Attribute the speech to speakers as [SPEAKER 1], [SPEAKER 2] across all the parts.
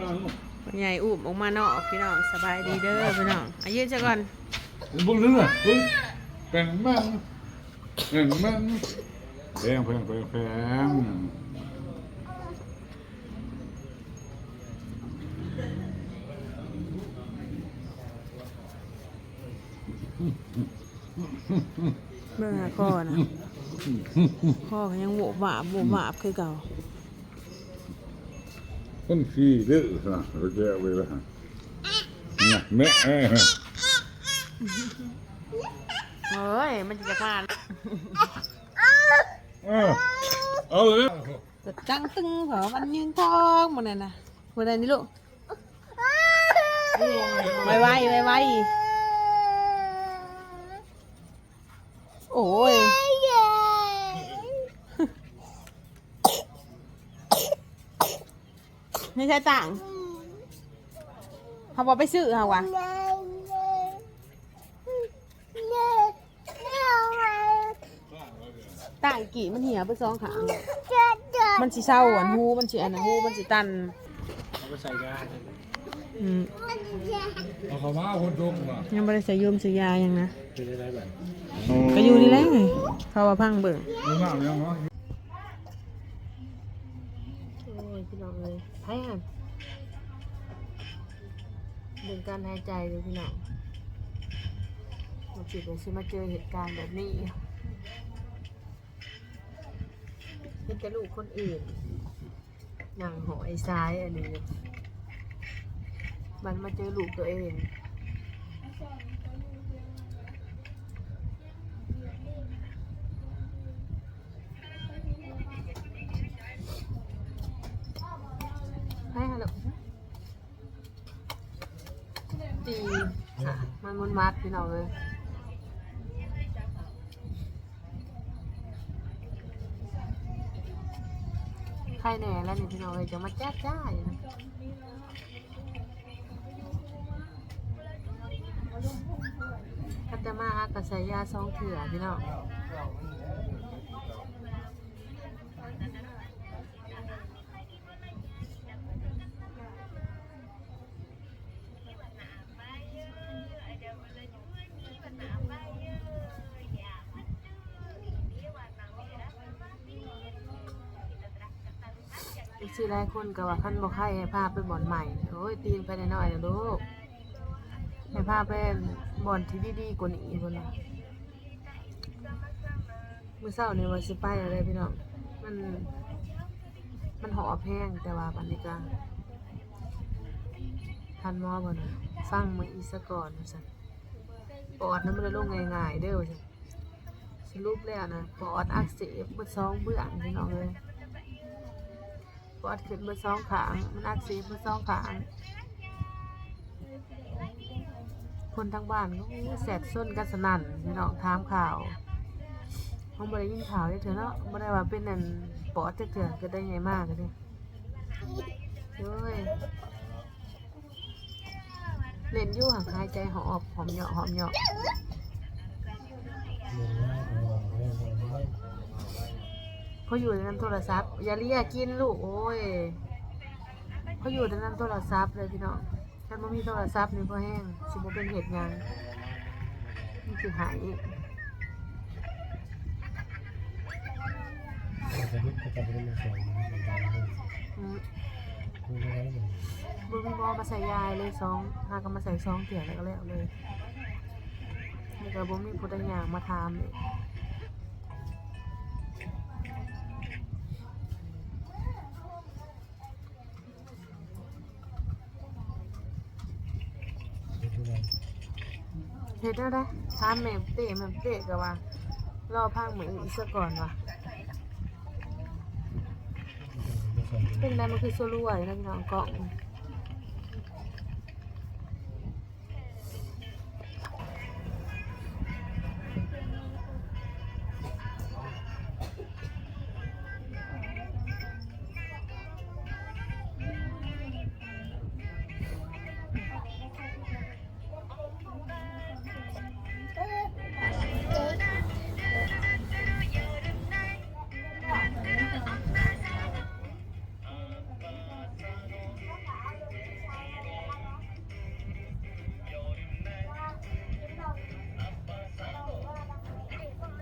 [SPEAKER 1] พ่อใหญ่อุ้มออกมาเนอกพี่น้องสบายดีเด้อพี่น้องอายืนซะก่อน
[SPEAKER 2] บุญเรื่อเฮ้ยเป็นมันเป็นมันแพงแพงแพงแพง
[SPEAKER 1] เบิ่งหาข้อนะข้อก็ยังโวบาบโวบาบคือเก่า
[SPEAKER 2] คนขี้เด้อนะเราแก้ไว้ละนะแม่
[SPEAKER 1] เฮ้ย มันจะขาด
[SPEAKER 2] เอาเลย
[SPEAKER 1] จะจังตึงเหรอวันยืนทองหมดเลยนะวันไหนนี่ลูกไวไวไวไวโอ้ย ไม่ใช่ต่างเขาบอกไปซื้อเหรอวะต่างกี่มันเหี่ยไปสองขางมันสิเศร้าอะหูมันสิอันนะหูมันสิตัน
[SPEAKER 3] เอาไปใส่ยา
[SPEAKER 1] อืม
[SPEAKER 2] เอาเขามาคนตรงมา
[SPEAKER 1] ยังไม่ได้ใส่ยมใส่ยายังนะ
[SPEAKER 3] เป็นอะไรแบบ
[SPEAKER 1] ก็อยู่นี่แหละไงเขาว่าพังเบิ่ง
[SPEAKER 2] ไพ่
[SPEAKER 1] หันเดินการหายใจเลยพี่น้องมาจิตเลยสิมาเจอเหตุการณ์แบบนี้เป็นกระลูกคนอื่นนั่งหอยซ้ายอันนี้มันมาเจอลูกตัวเอง มันมุนมัดพี่น้องเลยใครแหน่แล้วนี่พี่น้องเลยจะมาจ้าจ้าอยู่นะถ้าจะมาอากาศยาสองเถื่อพี่น้อง อีกสิหลายคนก็ว่าคันบ่ไข่ให้พาไปบ่อนใหม่โอ้ยตีนไปน่อยๆนะลูกให้พาไปบ่อนที่ดีๆกว่านี้พุ่นน่ะมื้อเช้านี่ว่าสิไปอะไรพี่น้องมันมันหอแพงแต่ว่าบัดนี้ก็ทันหมอบ่นะฟังมื้ออีกซะก่อนซั่นปอดนั้นมันลงง่ายๆเด้อว่าซั่นสรุปแล้วนะปอดอักเสบเบิดสองเบื้องพี่น้องเอ้ย ปอดขึ้นมาสองขางมันอักเสบมาสองขางคนทางบ้านก็แสบส้นกันสนั่นพี่น้องถามข่าวเขาบ่ได้ยินข่าวได้เถอะเนาะบ่ได้ว่าเป็นนั่นปอดจะเถื่อนก็ได้ไงมากเลยเฮ้ยเล่นยู่ห่างหายใจหอบหอมเหยาะหอมเหยาะ
[SPEAKER 3] เขา
[SPEAKER 1] อยู่ในนั้นโทรศัพท์อย่าเรียกกินลูกโอ้ยเขาอยู่ในนั้นโทรศัพท์เลยพี่น้องถ้าไม่มีโทรศัพท์นี่พอแห้งสิบ่เป็นเหตุงานนี่คือหายอีก
[SPEAKER 3] เราจะยึดประจำเป็นมาสอนมันได้ไหม
[SPEAKER 1] อืม
[SPEAKER 3] คุณได้ไหม
[SPEAKER 1] บุญมีบอมาใส่ยายเลยสองหาก็มาใส่ซองเถี่ยแล้วก็แล้วเลยนี่ก็บ่มีพุทธอย่างมาทำเลย
[SPEAKER 3] เรียนอะไร
[SPEAKER 1] เฮ็ดได้ได้ถามแม่เตะแม่เตะก็ว่ารอพังเหมือนอีกซะก่อนว่ะ
[SPEAKER 3] มาสอน
[SPEAKER 1] เป็นได้มันคือโซลวยนะพี่น้องกล่อง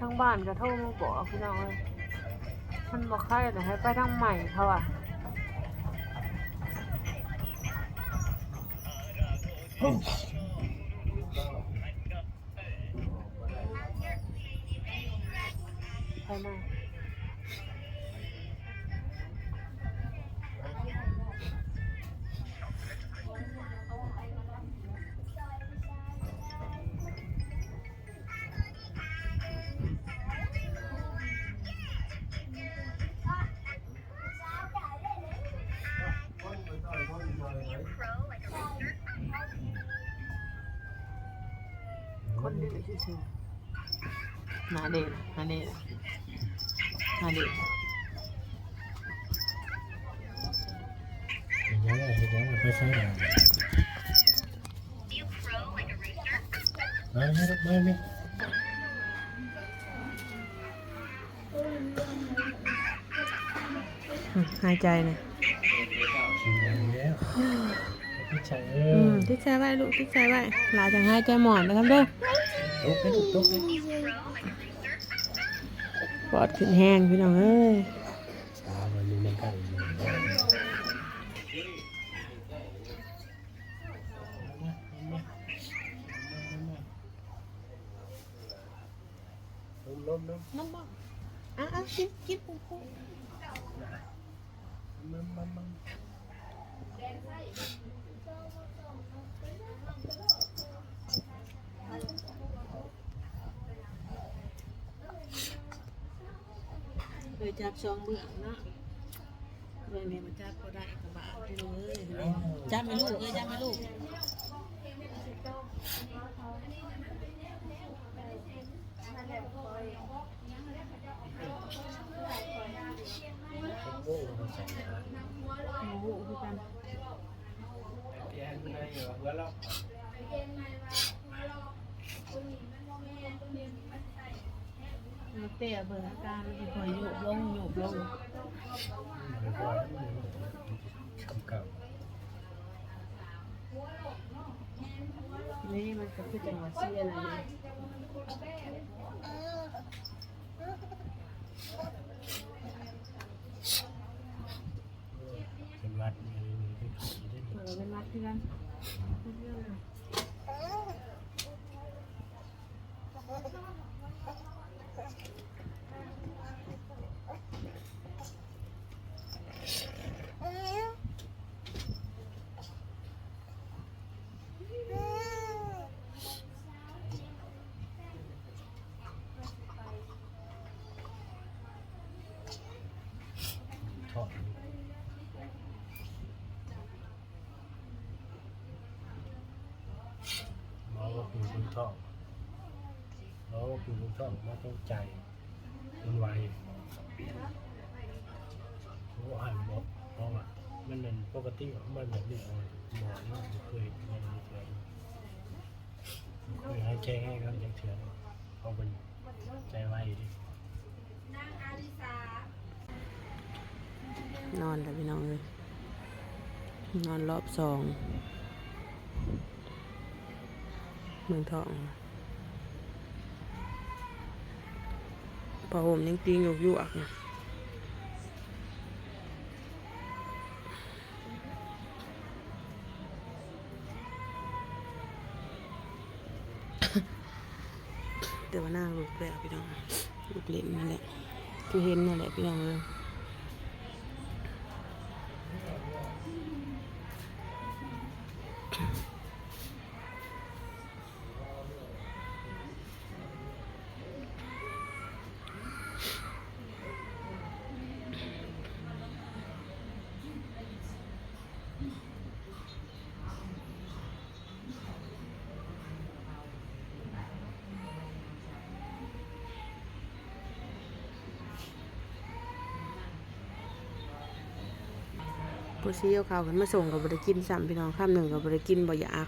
[SPEAKER 1] ทั้งบ้านก็โทรมาบอกพี่น้องเลยมันบอกใครแต่ให้ไปทางใหม่เขาอะไปไหน คนดื้อซื่อๆหนาเด็กหนาเด็กหนาเด็ก
[SPEAKER 3] เห็นยังไงเห็นยังไงไปใช้หน่อยมาไม่ไม่ไม่
[SPEAKER 1] อืมหายใจนะ
[SPEAKER 3] กินอย่างแล้ว พี่ชายเอ
[SPEAKER 1] อื
[SPEAKER 3] อ
[SPEAKER 1] มทิศใจไว้ลูกทิศใจไว้หลาจังหายใจหมอนนะครับเด้อ
[SPEAKER 3] ตกไปตกตกไป
[SPEAKER 1] ปอดขึ้นแห้งพี่น้องเอ้ย
[SPEAKER 3] อ่ามันมีมันกันอยู่ล้มล้มล้ม
[SPEAKER 1] น้องบอกอะอะกินกินปุ๊บปุ๊บ
[SPEAKER 3] ล้มล้มล้ม
[SPEAKER 1] เยจับซองเบื่อเนาะเลยเนี่ยมาจับก็ได้กระบะพี่น้องเอ้ยจับไหมลูกเอ้ยจับไหมลูก
[SPEAKER 3] โอ้โหใส่
[SPEAKER 1] โอ้โหคือกันเอา เตะเบิ่งอาการมันสิคอยโยบลงโยบลงนี่มันก็คือจังหวะเสียอะไรเนี่ย
[SPEAKER 3] เป็นวัด
[SPEAKER 1] เป็นวัดที่กัน
[SPEAKER 3] ทอดหมอว่าคือคุณ ท่องหมอว่าคือคุณท่องมาต้องใจมันไวโอ้หันบอกเพราะว่ามันเป็นปกติของมันแบบนี้หมอหมอนี่เคยมันมีเถื่อนเคยให้แจ้งให้เขายังเถื่อนเขาเป็นใจไวดิ
[SPEAKER 1] นอนแล้วพี่น้องเลยนอนรอบสอง เมืองทองพอผมยังตีงอยู่อยู่อะนะแต่ว่าหน้าลูกแล้วพี่น้องลูกเล่นนั่นแหละที่เห็นนั่นแหละพี่น้องเลย ผู้ซีเอาข่าวขึ้นมาส่งกับบริกินซ้ำพี่น้องข้ามหนึ่งกับบริกินบ่อยาก